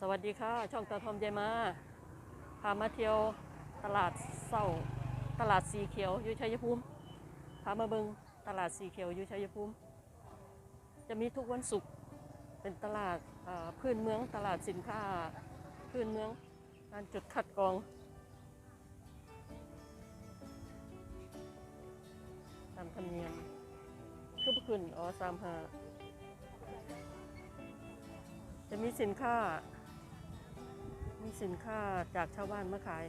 สวัสดีค่ะ ช่องตาทอมยายมาพามาเที่ยวตลาดเศร้าตลาดสีเขียวอยู่ชัยภูมิพามาเบิงตลาดสีเขียวอยู่ชัยภูมิ จะมีทุกวันศุกร์เป็นตลาดพื้นเมืองตลาดสินค้าพื้นเมืองการจุดคัดกรองตามธรรมเนียมคือบุขึ้นอ๋อสามหาจะมีสินค้า มีสินค้าจากชาวบ้านมาขาย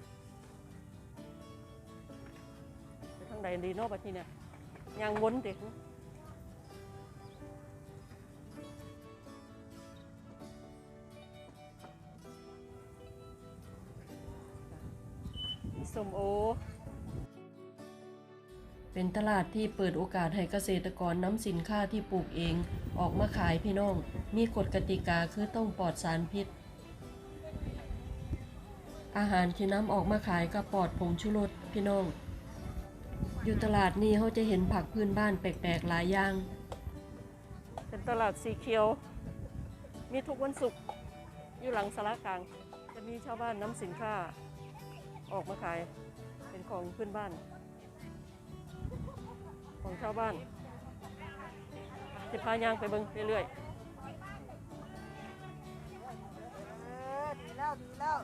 ไปทางใดดีเนอกบัดนี้เนี่ยยางวนเด็กสมโอ เป็นตลาดที่เปิดโอกาสให้เกษตรกรนำสินค้าที่ปลูกเองออกมาขายพี่น้อง มีกฎกติกาคือต้องปลอดสารพิษ อาหารที่นำออกมาขายก็ปลอดผงชูรสพี่น้อง อยู่ตลาดนี้เขาจะเห็นผักพื้นบ้านแปลกๆหลายอย่าง เป็นตลาดสีเขียว มีทุกวันศุกร์อยู่หลังสารกลาง จะมีชาวบ้านนำสินค้า ออกมาขายเป็นของพื้นบ้าน ของชาวบ้านจะพายางไปเบิ่งเรื่อยเออดีแล้วดีแล้ว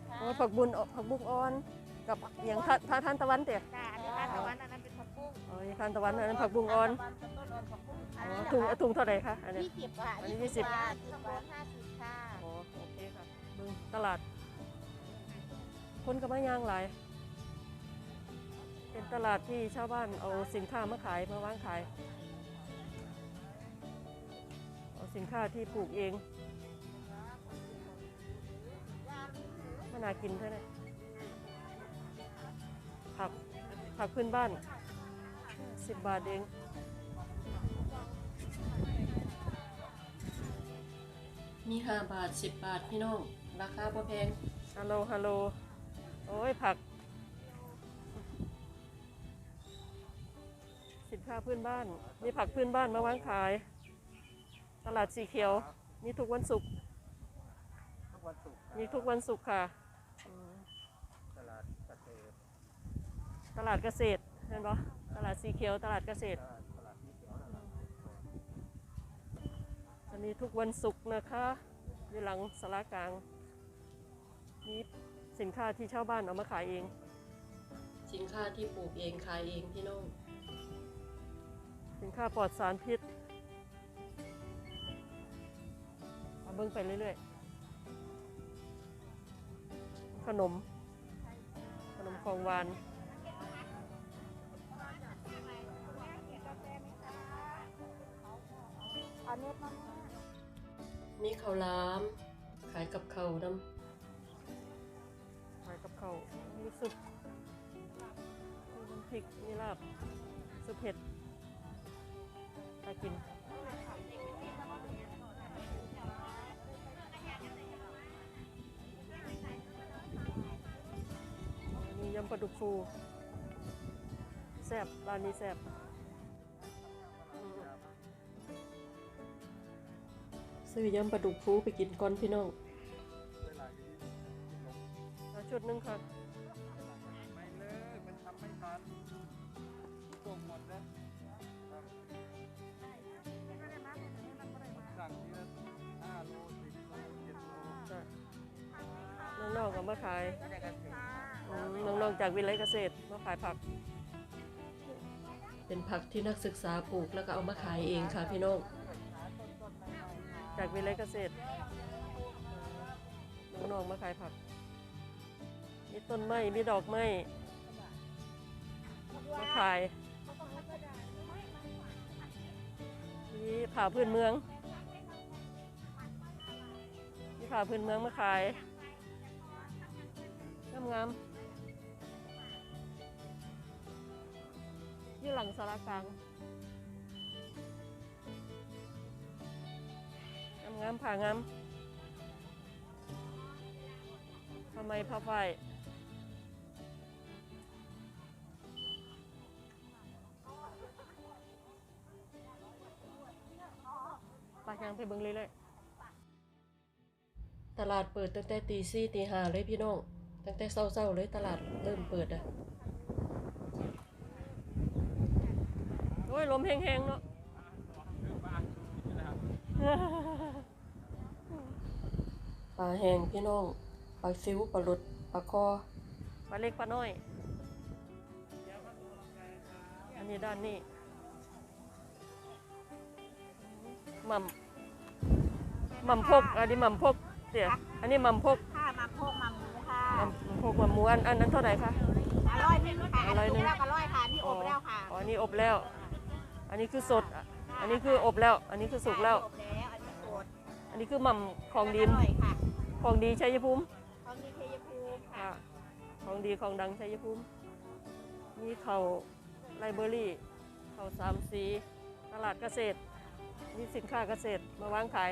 ๆโอ้ยผักบุญผักบุ้งอ่อน กับอย่างทาทาทานตะวันเตะจ้าอันนี้ทานตะวันอันนั้นเป็นผักบุ้งอ๋ออย่างทานตะวันอันนั้นผักบุ้งอ่อนทานตะวันเป็นต้นอ่อนผักบุ้งอ๋อถุงถุงเท่าไหร่คะอันนี้ยี่สิบค่ะอันนี้ยี่สิบบาทสิบบาทห้าสิบค่ะอ๋อโอเคค่ะเบิ่งตลาด คนก็มายางหลายเป็นตลาดที่ชาวบ้านเอาสินค้ามาขายมาวางขาย เอาสินค้าที่ปลูกเอง นน่ากินเท่านั้นผักผักพื้นบ้านสิบบาทเองมีห้าบาทสิบบาทพี่น้อง ราคาพอแพงฮัลโหลฮัลโหลโอ้ยผัก สินค้าพื้นบ้าน มีผักพื้นบ้านมาวางขาย ตลาดสีเขียว มีทุกวันศุกร์ทุกวันศุกร์มีทุกวันศุกร์ค่ะอืม ตลาดเกษตร ต ลาดเกษตรเห็นปะตลาดสีเขียวตลาดเกษตรตลาดตลาดที่เขียวนะครับจะมีทุกวันศุกร์นะคะอยู่หลังสารากลางมีสินค้าที่ชาวบ้านเอามาขายเอง สินค้าที่ปลูกเองขายเองพี่น้อง สินค้าปลอดสารพิษเอาเบิ้งไปเรื่อยๆ ขนม ขนมของหวาน มีข้าวหลาม ขายกับข้าวนำขายกับข้าวมีสุปมีพริกมีลาบสุปเผ็ดน่ากินมียำปลาดุกฟูแซ่บร้านนี้แซ่บ ซื้อยำปลาดุกฟูไปกินก่อนพี่น้องเวลาที่ลงเอาชุดหนึงค่ะไม่เลิกมันทำไม่ทันส่งหมดนะครับสั่งทีละห้าโลสิบโลเจ็ดโลจ้ะน้องๆก็มาขายอืมน้องๆจากวิเลยเกษตรมาขายผัก เป็นผักที่นักศึกษาปลูกแล้วก็เอามาขายเองค่ะพี่น้อง จากวิเลยเกษตรน้องๆมาขายผัก มีต้นไม้ มีดอกไม้มาขาย มีผ่าพื้นเมือง มีผ่าพื้นเมืองมาขายงามงามๆยู่หลังสารกลาง งามงามผ่างามทำไมผ้าฝ้ายไปยังไปเบิ่งเลยเลยตลาดเปิดตั้งแต่ตีสี่ตีห้าเลยพี่น้อง ตั้งแต่เช้าๆเลยตลาดเริ่มเปิดอะโอ้ยลมแห้งๆเนาะาแห้งพี่น้องปลาซิวปลาหลดปลาคอปลาเล็กปลาน้อย อันนี้ด้านนี้หม่ำหม่ำพกอันนี้หม่ำพกเดี๋ยวอันนี้หม่ำพกค่ะมาโพกมาหมูค่ะหม่ำพกหม่ำหมูอันอันนั้นเท่าไหร่คะอร่อยนึงค่ะอร่อยนึงแล้วก็อร่อยค่ะนี่อบแล้วค่ะอ๋ออันนี้อบแล้ว อันนี้คือสด อันนี้คืออบแล้ว อันนี้คือสุกแล้วอบแล้วอันนี้สดอันนี้คือหม่ำของดินอร่อยค่ะ ของดีชัยภูมิของดีชัยภูมิค่ะค่ะของดีของดังชัยภูมิ มีเขาวไลเบอรี่ เขาวสามสี ตลาดเกษตร มีสินค้าเกษตรมาวางขาย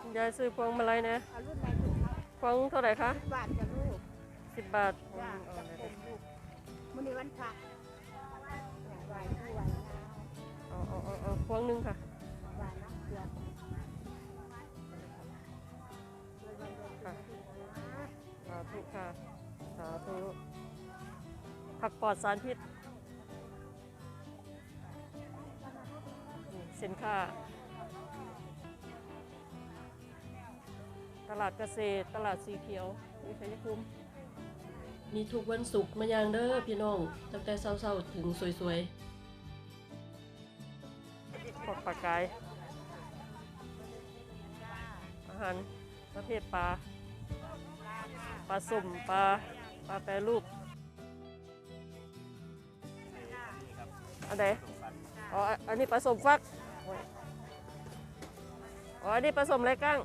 คุณยายซื้อพวงมาลัยนะเอารุ่นไหนถูกคะพวงเท่าไหร่คะบาทจะลูกสิบบาทอืจ้า มเอาจะเลยเป็นลูกมื้อนี้วันพระไหวผู้ไหวนะเอาเอาเอาเอาพวงหนึ่งค่ะ ไหวนะเดือนค่ะ สาธุค่ะ สาธุผักปลอดสารพิษนี่สินค้า ตลาดเกษตร ตลาดสีเขียววิชัยภูมิ มีทุกวันศุกร์มาอย่างเด้อพี่น้องตั้งแต่เช้าๆถึงสวยๆพวกปลากาย อาหารประเภทปลา ปลาสุ่มปลาปลาแปรรูปอันไหนอ๋อ อันนี้ปลาสมฟัก อ๋อ อันนี้ปลาสมไรกั้ง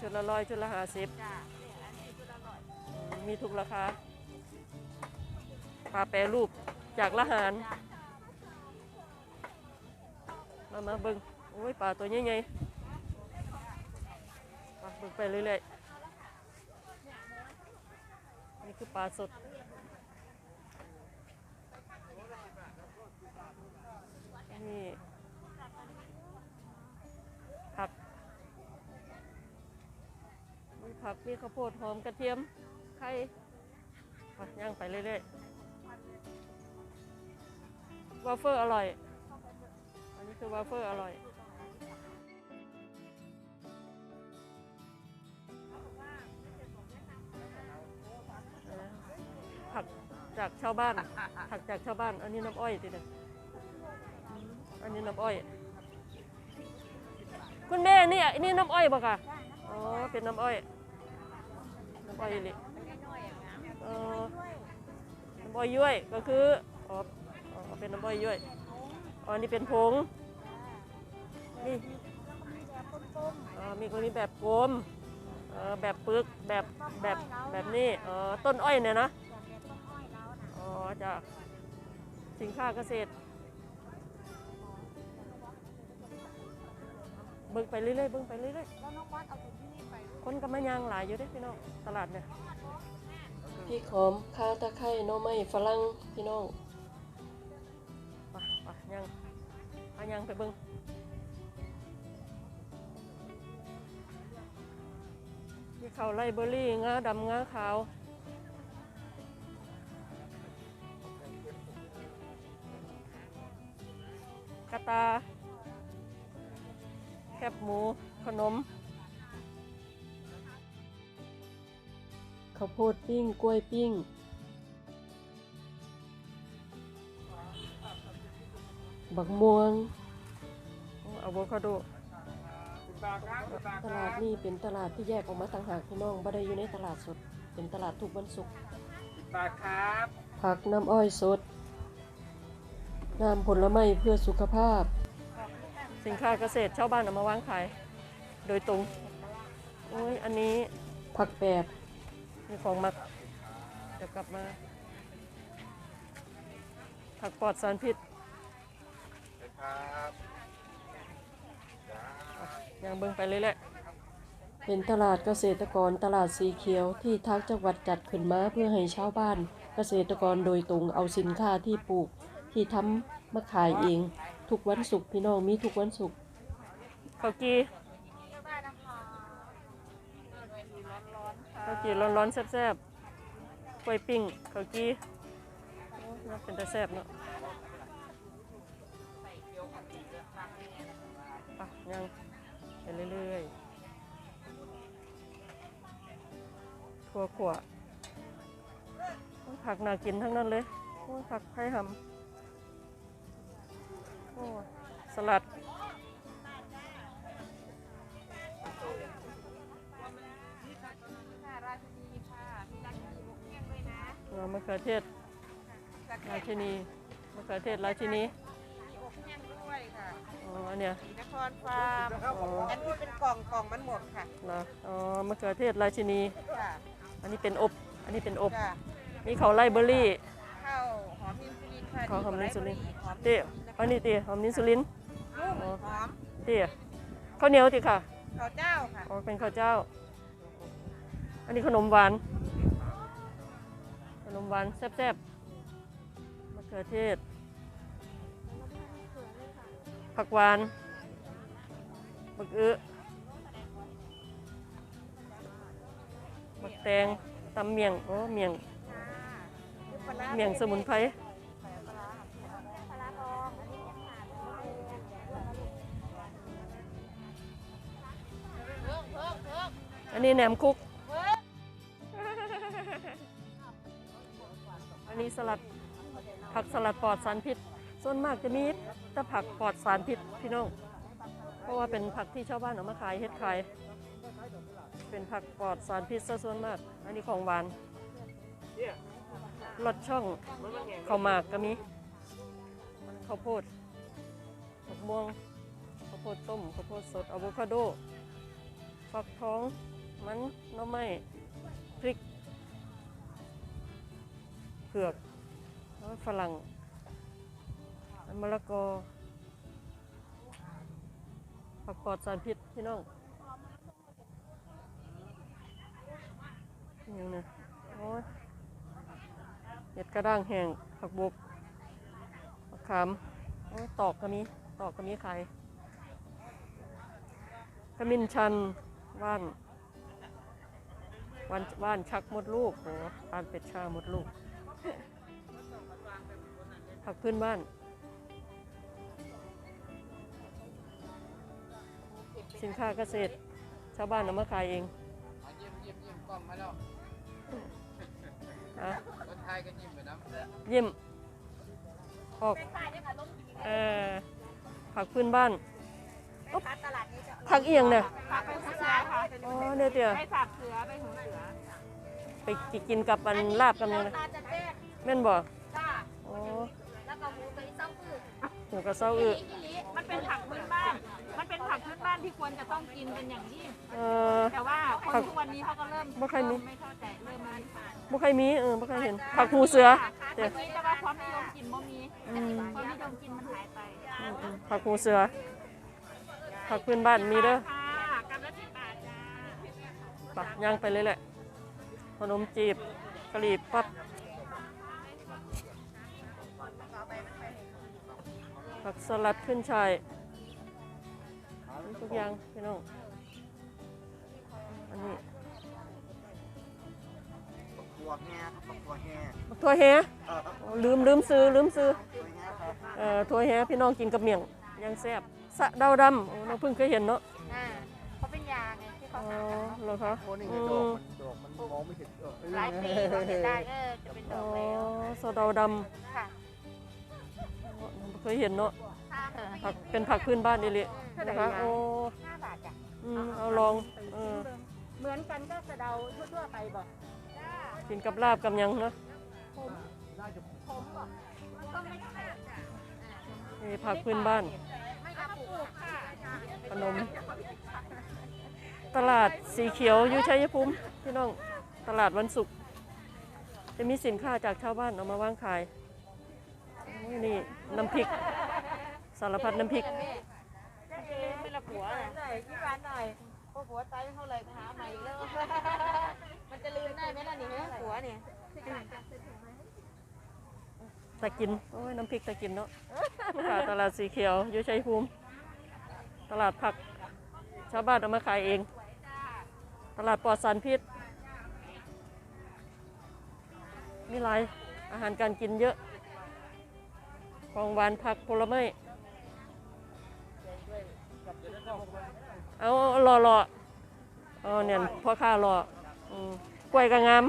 ชุดละร้อยชุดละห้าสิบจ้าเนี่ยอันนี้ชุดละร้อยมีทุกราคาปลาแปรรูปจากละหารจ้ามามาเบิ่งโอ้ยปลาตัวใหญ่ๆมาเบิ่งไปเรื่อยๆนี่คือปลาสด นี่ผัก มี ผักมีข้าวโพดหอมกระเทียมไข่ย่างไปเรื่อยๆวาฟเฟอร์อร่อย อันนี้คือวาฟเฟอร์อร่อยผักจากชาวบ้าน ผักจากชาวบ้าน อันนี้น้ำอ้อยติเดยอันนี้น้ำอ้อย คุณแม่นี่อันนี้น้ำอ้อยบ่ค่ะ อ๋อ เป็นน้ำอ้อย น้ำอ้อยเลยเออน้ำอ้อยย้วยก็คืออ๋ออ๋อเป็นน้ำอ้อยย้วยอ๋อนี่เป็นผงนี่อ๋อมีคนมีแบบกลมเออแบบปึกแบบแบบแบบนี้อ๋อต้นอ้อยเนี่ยนะอ๋อจากสินค้าเกษตร เบิ่งไปเรื่อยๆเบิ่งไปเรื่อยแล้วน้องวัดเอาไปที่นี่ไปๆคนก็มายางหลายอยู่เด้พี่น้องตลาดเนี่ยพี่หอมข้าวตะไคร้หน่อไม้ฝรั่งพี่น้องไปไปย่างพาย่างไปเบิ่งมีข้าวไรเบอรี่งาดำงาขาวกระตาแค บหมู ขนมข้าวโพดปิ้ง กล้วยปิ้ง บักม่วงอะโวคาโดสิบบาทครับสิบบาทตคลารัดบนี่เป็นตลาดที่แยกออกมาต่างหากพี่น้องบ่ได้อยู่ในตลาดสด เป็นตลาดทุกวันศุกร์สิบบาทครับผักน้ำอ้อยสด น้ำผลไม้เพื่อสุขภาพ สินค้าเกษตรชาวบ้านเอามาวางขาย โดยตรงโอ้ยอันนี้ผักแปบมีของมักจะกลับมา ผักปลอดสารพิษครับจ้ายังเบิ่งไปเรื่อยๆเป็นตลาดเกษตรกรตลาดสีเขียวที่ทางจังหวัดจัดขึ้นมาเพื่อให้ชาวบ้าน เกษตรกรโดยตรงเอาสินค้าที่ปลูกที่ทำมาขายเอง ทุกวันศุกร์พี่น้องมีทุกวันศุกร์ข้าวกีข้าวกีร้อนๆแซ่บๆกล้วยปิ้งข้าวกีโอ้น่าเป็นแต่แซ่บเนาะไปยังไปเรื่อยๆถั่วขวโอ้ยผักน่ากินทั้งนั้นเลยโอ้ยผักไผ่หำ โอ้ยสลัดค่ะราชินีค่ะมีราชินีบุกแห้งด้วยนะเรามะเขือเทศราชินีมะเขือเทศราชินีมีอบแห้งด้วยค่ะอ๋ออันเนี้ยสีนครฟาร์มอ๋ออันนี้เป็นกล่องกล่องมันหมดค่ะเหรออ๋อมะเขือเทศราชินี ค่ะอันนี้เป็นอบ อันนี้เป็นอบ ค่ะมีเขาวไล่เบอร์รี่ ข้าวหอมนินซูลินค่ะข้าวหอมนินซูลิน หอมเตี้ย อันนี้เตี้ยหอมนินซูลินนุ่มหอมเตี้ยข้าวเหนียวติค่ะข้าวเจ้าค่ะอ๋อเป็นข้าวเจ้า อันนี้ขนมหวาน ขนมหวานแซ่บๆมะเขือเทศ ผักหวานบักอื้อบักแตงตำเมียงโอ้เมียงเมียงสมุนไพร นนี้แหนมคุก อันนี้สลัดผักสลัดปลอดสารพิษ ส่วนมากจะมีแต่ผักปลอดสารพิษพี่น้อง เพราะว่าเป็นผักที่ชาวบ้านเอามาขายเฮ็ดขาย เป็นผักปลอดสารพิษซะส่วนมาก อันนี้ของหวานรสช่องข้าวหมากก็มีข้าวโพดผักม่วงข้าวโพดต้มข้าวโพดสดอะโวคาโดฟักทอง มันหน่อไม้พริกเผือกล้วก็ฝรั่งมะละกอผักปลอดสารพิษพี่น้องอยังนะโอ้ยเห็ดกระด้างแห้งผักบุกผักขามโอ้ยตอกก็มีตอกก็มีขายขมิ้นชันว่าน ว่านว่านชักมดลูกโอ้ปานเป็ดชามดลูก ผักพื้นบ้าน สินค้าเกษตร ชาวบ้านเอามาขายเองอะยิ้มยิ้มยิ้มกล้องมาแล้วอะคนไทยก็ยิ้มไปน้ำเยี่ยมออกเออผักพื้นบ้านไปพักตลาดนี้จะ ผักเอียงเนี่ยพักไปหูเสือค่ะอ๋อเนี่ยเตี๋ยไปฝากเสือไปหูเสือไปกินกับอันลาบกับยังไงตาจะแจ้งแม่นบ่จ้าอ๋อแล้วก็หมูตัวนี้ต้องพืชหูกระเซ้าอึมันเป็นผักพื้นบ้าน มันเป็นผักพื้นบ้านที่ควรจะต้องกินเป็นอย่างยิ่งเออ แต่ว่าคนทุกวันนี้เขาก็เริ่มบ่ค่อยมี เริ่ไม่เข้าใจเริ่มไม่บ่เคยมีเออบ่เคยเห็นผักหูเสือเดี๋เตี๋ยยวนี้แต่ว่าความนิยมกินบ่มีอืม ความนิยมกินมันหายไป อืมอืมผักหูเสือ ผักพื้นบ้านมีเด้อค่ะกำลังสิบบาทจ้าไปย่างไปเลยแหละ ขนมจีบกะหรี่ปั๊บผักสลัดขึ้นชายมีทุกอย่างพี่น้อง อันนี้ตัวแง่ครับตัวแง่บักถั่วแฮโอ้ลืมลืมซื้อลืมซื้อตัวแง่ครับเอ่อถั่วแฮพี่น้องกินกับเมี่ยงยังแซ่บ สะเดาวดำโอ้เราเพิ่งเคยเห็นเนาะ อ่าเขาเป็นยาไงที่เขาอ๋อหากันเนาะเหรอคะโอ้นี่อืไงดอกมมันดอกมันมองไม่เห็นเออหลายปีเราเห็นได้เออจะเป็นดอ๋ออกแล้วสะเดาวดค่ะำเคยเห็นเนาะผักเป็นผักพื้นบ้านนี่เลยนะคะโอ้ห้าบาทจ้ะอืมเอาลองเออเหมือนกันก็สะเดาทั่วๆไปบอกกินกับลาบกับหยังเนาะผมบอกมันก็ไม่แพงจ้ะนี่ผักพื้นบ้านไม่กระปุกค่ะ ขนม ตลาดสีเขียวอยู่ชัยภูมิพี่น้องตลาดวันศุกร์จะมีสินค้าจากชาวบ้านเอามาวางขายโอ้ยนี่น้ำพริก สารพัดน้ำพริกเป็นละผัวหน่อยที่ร้านหน่อยพอผัวตายไม่เท่าไหร่ไปหาใหม่อีกแล้วมันจะลืมได้ไหมล่ะนี่ฮะผัวเนี่ยตะกิน โอ้ยน้ำพริกตะกินเนาะค่ะตลาดสีเขียวอยู่ชัยภูมิ ตลาดผักชาวบ้านเอามาขายเอง ตลาดปลอดสารพิษ มีหลายอาหารการกินเยอะ ของหวานผักผลไม้เอารอรอเอาเนี่ยพ่อค้ารออกล้วยกระงาม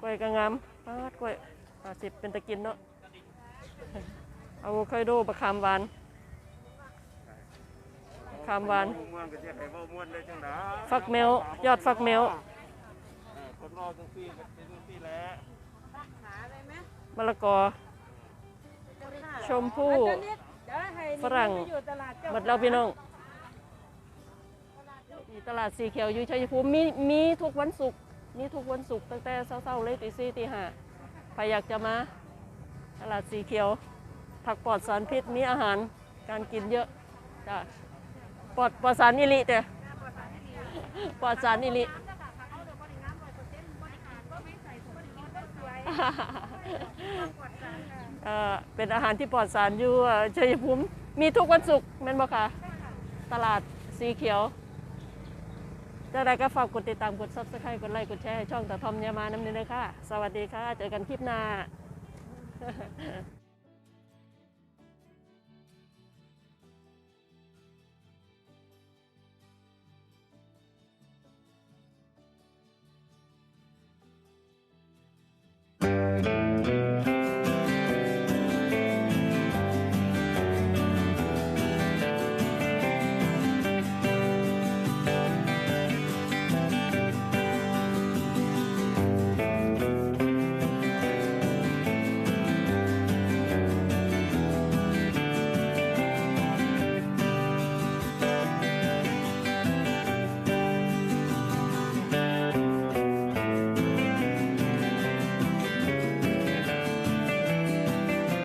กล้วยกระงามปาดกล้วยห้าสิบเป็นตะกินเนาะอะโวคาโดบะขามหวาน ขามหวาน ม่วนก็จะให้เว้าม่วนได้จังได๋ฟักแมวยอดฟักแมวคนรอจังซี่ก็เป็นจังซี่แหละมะละกอ ชมพู่ ฝรั่ง หมดแล้วพี่น้องที่ตลาดสีเขียวอยู่ชัยภูมิมีมีทุกวันศุกร์มีทุกวันศุกร์ตั้งแต่เช้าๆเลยตีสี่ตีห้าใครอยากจะมา ตลาดสีเขียว ผักปลอดสารพิษมีอาหารการกินเยอะจ้ะป ลอดปลอดสารอิลิแต่ปลอดสารอิลิเป็นอาหารที่ปลอดสารอยู่เอ่อชัยภูมิมีทุกวันศุกร์แม่นบ่ค่ะ ตลาดสีเขียวจ้าใดก็ฝากกดติดตามกด subscribe กดไลค์กดแชร์ช่องตาทอมยามาน้ำเนื้อค่ะ สวัสดีค่ะ เจอกันคลิปหน้า